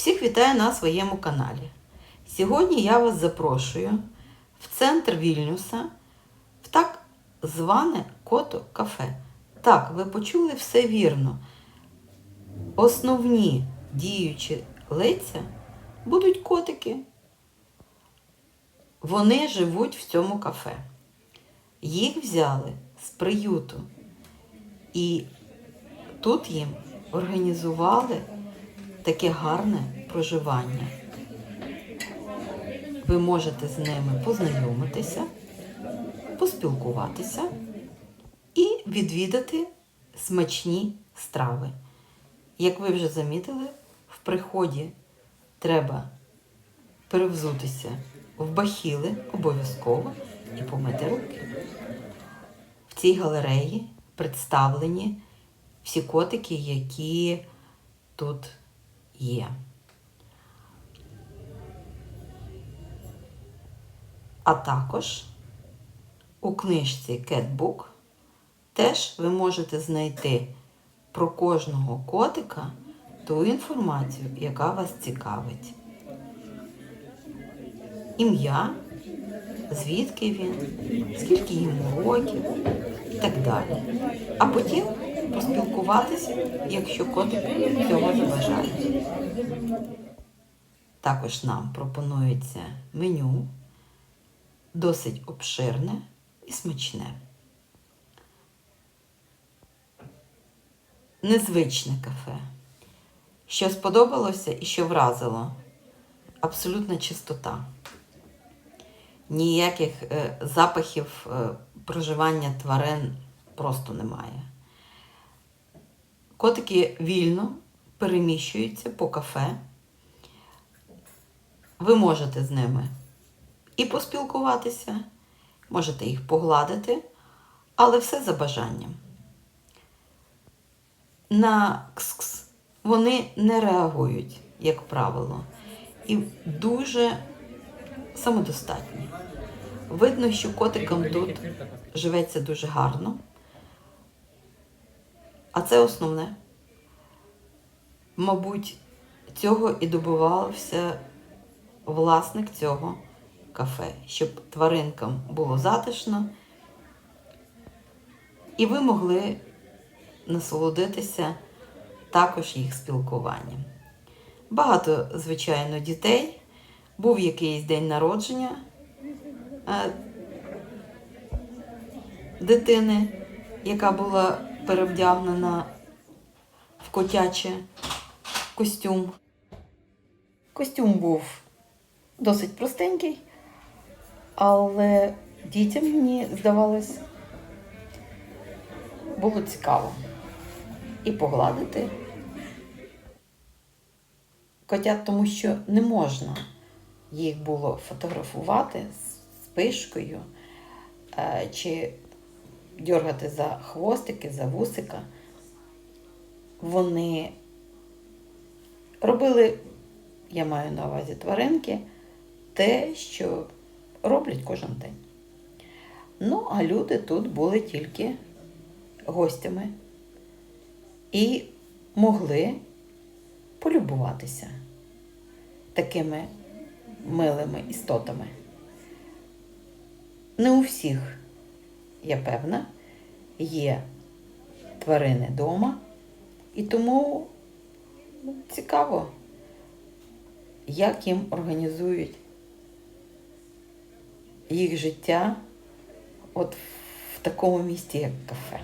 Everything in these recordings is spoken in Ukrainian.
Всіх вітаю на своєму каналі. Сьогодні я вас запрошую в центр Вільнюса в так зване Кото кафе. Так, ви почули все вірно. Основні діючі лиця будуть котики. Вони живуть в цьому кафе. Їх взяли з приюту. І тут їм організували таке гарне проживання. Ви можете з ними познайомитися, поспілкуватися і відвідати смачні страви. Як ви вже замітили, в приході треба перевзутися в бахіли обов'язково і помити руки. В цій галереї представлені всі котики, які тут є. А також у книжці Catbook теж ви можете знайти про кожного котика ту інформацію, яка вас цікавить. Ім'я, звідки він, скільки йому років і так далі. А потім поспілкуватися, якщо котик цього забажає. Також нам пропонується меню, досить обширне і смачне. Незвичне кафе. Що сподобалося і що вразило? Абсолютна чистота. Ніяких е, запахів е, проживання тварин просто немає. Котики вільно переміщуються по кафе. Ви можете з ними і поспілкуватися, можете їх погладити, але все за бажанням. На кс-кс вони не реагують, як правило, і дуже самодостатні. Видно, що котикам тут живеться дуже гарно. А це основне. Мабуть, цього і добивався власник цього кафе, щоб тваринкам було затишно, і ви могли насолодитися також їх спілкуванням. Багато, звичайно, дітей. Був якийсь день народження е, дитини, яка була перевдягнена в котяче костюм. Костюм був досить простенький, але дітям мені здавалось, було цікаво і погладити котят, тому що не можна їх було фотографувати з пишкою е, чи дергати за хвостики, за вусика. Вони робили, я маю на увазі тваринки, те, що роблять кожен день. Ну, а люди тут були тільки гостями і могли полюбуватися такими милими істотами. Не у всіх, я певна, є тварини вдома, і тому ну, цікаво, як їм організують їх життя от в такому місті, як кафе.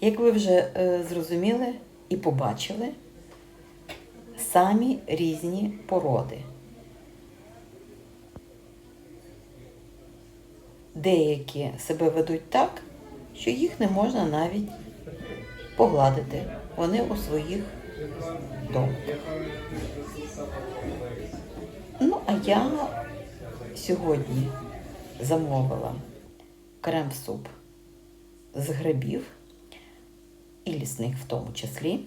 Як ви вже е, зрозуміли і побачили, самі різні породи. Деякі себе ведуть так, що їх не можна навіть погладити. Вони у своїх домках. Ну, а я сьогодні замовила крем-суп з грибів і лісних в тому числі,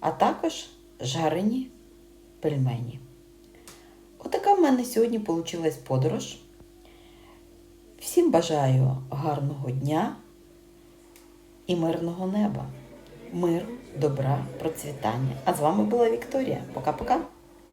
а також жарені пельмені. Отака в мене сьогодні вийшла подорож. Всім бажаю гарного дня і мирного неба. миру, добра, процвітання. А з вами була Вікторія. Пока-пока.